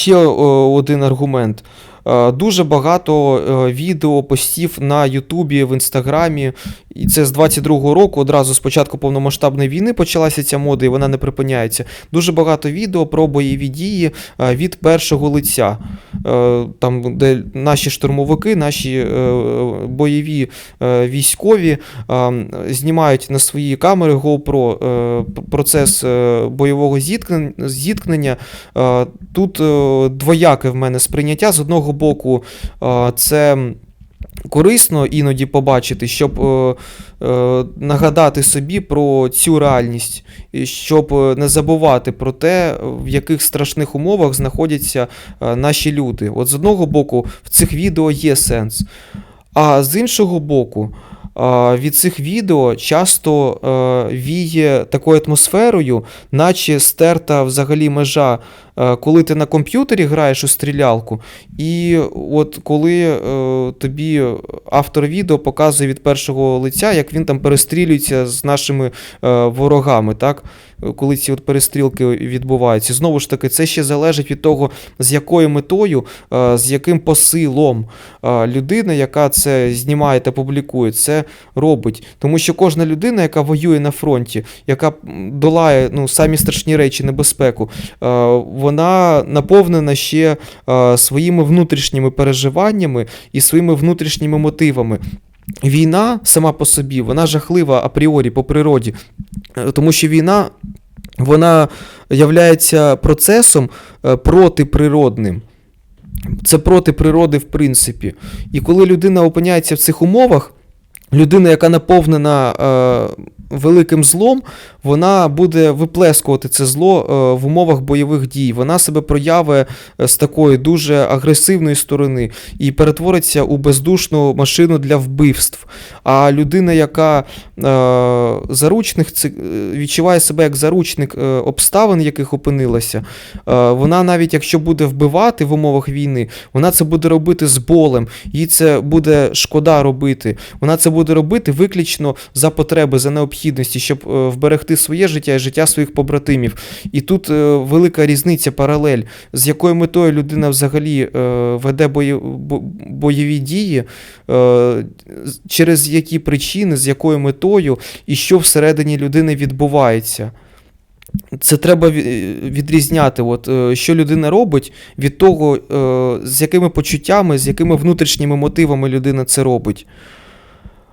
ще е, один аргумент. Е, Дуже багато е, відео, постів на Ютубі, в Інстаграмі. І це з 22-го року, одразу з початку повномасштабної війни почалася ця мода, і вона не припиняється. Дуже багато відео про бойові дії від першого лиця. Е, Там, де наші штурмовики, наші е, бойові е, військові знімають на свої камери GoPro процес бойового зіткнення. Тут двояке в мене сприйняття. З одного боку, це корисно іноді побачити, щоб е, е, нагадати собі про цю реальність, щоб е, не забувати про те, в яких страшних умовах знаходяться е, наші люди. От з одного боку, в цих відео є сенс. А з іншого боку, від цих відео часто е, віє такою атмосферою, наче стерта взагалі межа, е, коли ти на комп'ютері граєш у стрілялку, і от коли е, тобі автор відео показує від першого лиця, як він там перестрілюється з нашими е, ворогами, так? коли ці от перестрілки відбуваються. Знову ж таки, це ще залежить від того, з якою метою, е, з яким посилом е, людина, яка це знімає та публікує, це робить. Тому що кожна людина, яка воює на фронті, яка долає ну, самі страшні речі, небезпеку, вона наповнена ще своїми внутрішніми переживаннями і своїми внутрішніми мотивами. Війна сама по собі, вона жахлива апріорі по природі, Е, тому що війна вона являється процесом е, протиприродним. Це проти природи, в принципі. І коли людина опиняється в цих умовах, людина, яка наповнена е, великим злом, вона буде виплескувати це зло е, в умовах бойових дій. Вона себе проявить е, з такої дуже агресивної сторони і перетвориться у бездушну машину для вбивств. А людина, яка е, заручник, відчуває себе як заручник обставин, яких опинилася, вона навіть якщо буде вбивати в умовах війни, вона це буде робити з болем, їй це буде шкода робити. Вона це буде робити виключно за потреби, за необхідності, щоб е, вберегти своє життя і життя своїх побратимів. І тут е, велика різниця, паралель, з якою метою людина взагалі е, веде бойові дії, через які причини, з якою метою і що всередині людини відбувається. Це треба відрізняти, от, що людина робить від того, з якими почуттями, з якими внутрішніми мотивами людина це робить.